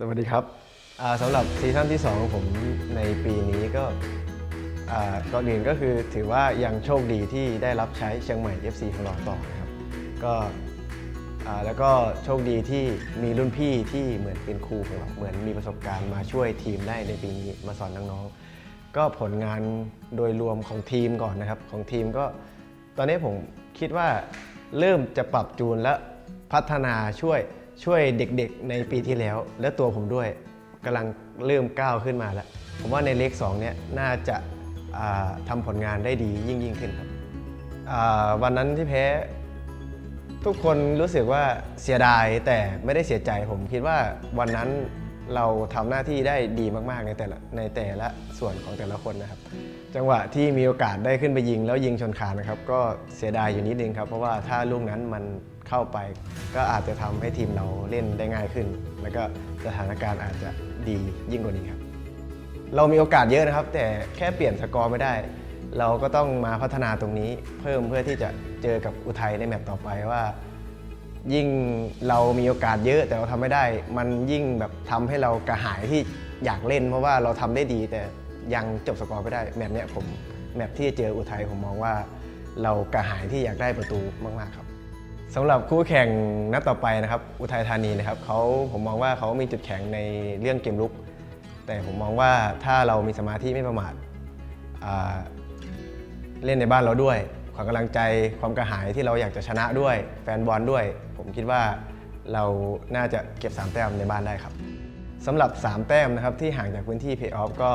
สวัสดีครับสำหรับซีซั่นที่ 2 ของผมในปีนี้ก็ก่อนอื่นก็คือถือว่ายังโชคดีที่ได้รับใช้เชียงใหม่ FC ของเราต่อนะครับก็แล้วก็โชคดีที่มีรุ่นพี่ที่เหมือนเป็นครูของเราเหมือนมีประสบการณ์มาช่วยทีมได้ในปีนี้มาสอนน้องๆก็ผลงานโดยรวมของทีมก่อนนะครับ ของทีมก็ตอนนี้ผมคิดว่าเริ่มจะปรับจูนและพัฒนาช่วย ช่วยเด็กๆในปีที่แล้ว และตัวผมด้วยกำลังเริ่มก้าวขึ้นมาแล้ว ผมว่าในเลข2เนี่ยน่าจะาทำผลงานได้ดียิ่งยิ่งขึ้นครับวันนั้นที่แพ้ทุกคนรู้สึกว่าเสียดายแต่ไม่ได้เสียใจ ผมคิดว่าวันนั้นเราทำหน้าที่ได้ดีมากๆในแต่ละในแต่ละส่วนของแต่ละคนนะครับ จังหวะที่มีโอกาสได้ขึ้นไปยิงแล้วยิงชนคานนะครับ ก็เสียดายอยู่นิดนึงครับ เพราะว่าถ้าลูกนั้นมัน เข้าไป ก็อาจจะทำให้ทีมเราเล่นได้ง่ายขึ้น แล้วก็สถานการณ์อาจจะดียิ่งกว่านี้ครับ เรามีโอกาสเยอะนะครับ แต่แค่เปลี่ยนสกอร์ไม่ได้ เราก็ต้องมาพัฒนาตรงนี้ เพิ่มเพื่อที่จะเจอกับอุทัยในแมตช์ต่อไปว่า ยิ่งเรามีโอกาสเยอะแต่เราทำไม่ได้ มันยิ่งแบบทำให้เรากระหายที่อยากเล่น เพราะว่าเราทำได้ดีแต่ยังจบสกอร์ไม่ได้แมตช์เนี้ยผมแมตช์ที่เจออุทัยผมมองว่า เรากระหายที่อยากได้ประตูมาก ๆ ครับ สำหรับคู่แข่งนัดต่อไปนะครับ อุทัยธานีนะครับเขาผมมองว่าเขามีจุดแข็งในเรื่องเกมลุก แต่ผมมองว่าถ้าเรามีสมาธิไม่ประมาทเล่นในบ้านเราด้วย ความกำลังใจความกระหายที่เราอยากจะชนะด้วยแฟนบอลด้วย ผมคิดว่าเราน่าจะเก็บ 3 แต้มในบ้านได้ครับสำหรับ 3 แต้มนะครับที่ห่างจากพื้นที่เพย์ออฟก็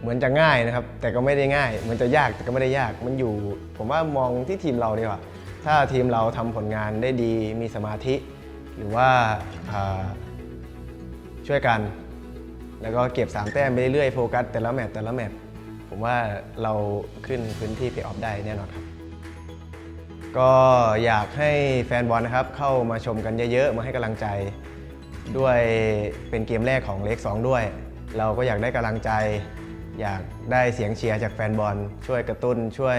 เหมือนจะง่ายนะครับ แต่ก็ไม่ได้ง่ายเหมือนจะยากแต่ก็ไม่ได้ยากมันอยู่ ผมว่ามองที่ทีมเราดีกว่า ถ้าทีมเราทำผลงานได้ดีมีสมาธิ หรือว่าช่วยกัน แล้วก็เก็บ 3 แต้มไปเรื่อยๆโฟกัสแต่ละแมตช์แต่ละแมตช์ผมว่าเราขึ้นพื้นที่เพย์ออฟได้แน่นอนครับ ก็อยากให้แฟนบอลนะครับ เข้ามาชมกันเยอะๆ มาให้กำลังใจ ด้วยเป็นเกมแรกของเล็ก2ด้วย เราก็อยากได้กำลังใจ อยากได้เสียงเชียร์จากแฟนบอล ช่วยกระตุ้นช่วย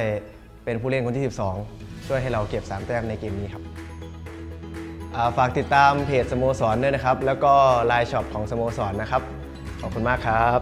เป็นผู้เล่นคนที่ 12 ช่วยให้เราเก็บ 3 แต้มในเกมนี้ครับาฝากติดตามเพจสโมสรด้วยนะครับ แล้วก็ไลน์ช็อปของสโมสรนะครับ ขอบคุณมากครับ